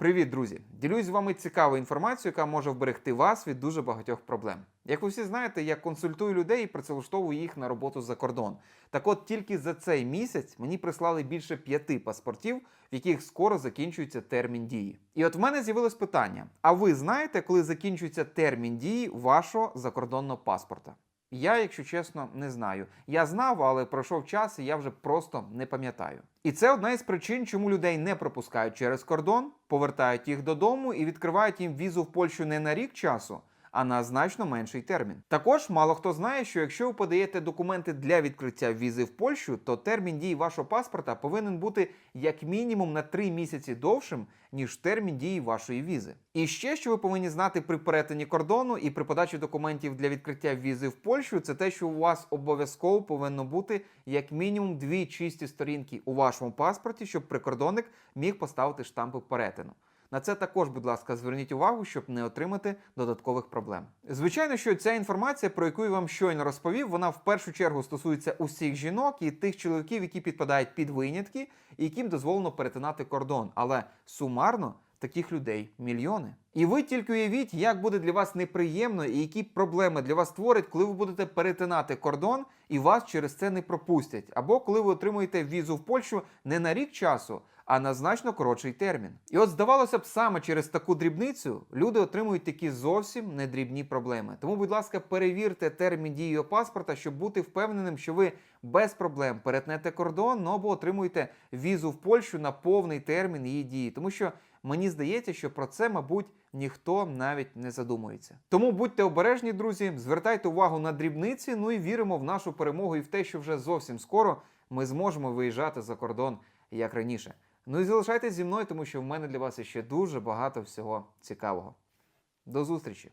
Привіт, друзі! Ділюсь з вами цікавою інформацією, яка може вберегти вас від дуже багатьох проблем. Як ви всі знаєте, я консультую людей і працевлаштовую їх на роботу за кордон. Так от тільки за цей місяць мені прислали більше п'яти паспортів, в яких скоро закінчується термін дії. І от в мене з'явилось питання: а ви знаєте, коли закінчується термін дії вашого закордонного паспорта? Я, якщо чесно, не знаю. Я знав, але пройшов час, і я вже просто не пам'ятаю. І це одна із причин, чому людей не пропускають через кордон, повертають їх додому і відкривають їм візу в Польщу не на рік часу, а на значно менший термін. Також мало хто знає, що якщо ви подаєте документи для відкриття візи в Польщу, то термін дії вашого паспорта повинен бути як мінімум на 3 місяці довшим, ніж термін дії вашої візи. І ще що ви повинні знати при перетині кордону і при подачі документів для відкриття візи в Польщу, це те, що у вас обов'язково повинно бути як мінімум дві чисті сторінки у вашому паспорті, щоб прикордонник міг поставити штампи перетину. На це також, будь ласка, зверніть увагу, щоб не отримати додаткових проблем. Звичайно, що ця інформація, про яку я вам щойно розповів, вона в першу чергу стосується усіх жінок і тих чоловіків, які підпадають під винятки, і яким дозволено перетинати кордон. Але сумарно таких людей мільйони. І ви тільки уявіть, як буде для вас неприємно і які проблеми для вас створить, коли ви будете перетинати кордон і вас через це не пропустять, або коли ви отримуєте візу в Польщу не на рік часу, а на значно коротший термін. І от здавалося б, саме через таку дрібницю люди отримують такі зовсім недрібні проблеми. Тому, будь ласка, перевірте термін дії паспорта, щоб бути впевненим, що ви без проблем перетнете кордон, ну або отримуєте візу в Польщу на повний термін її дії. Тому що мені здається, що про це, мабуть, ніхто навіть не задумується. Тому будьте обережні, друзі, звертайте увагу на дрібниці. Ну і віримо в нашу перемогу і в те, що вже зовсім скоро ми зможемо виїжджати за кордон як раніше. Ну і залишайтесь зі мною, тому що в мене для вас ще дуже багато всього цікавого. До зустрічі!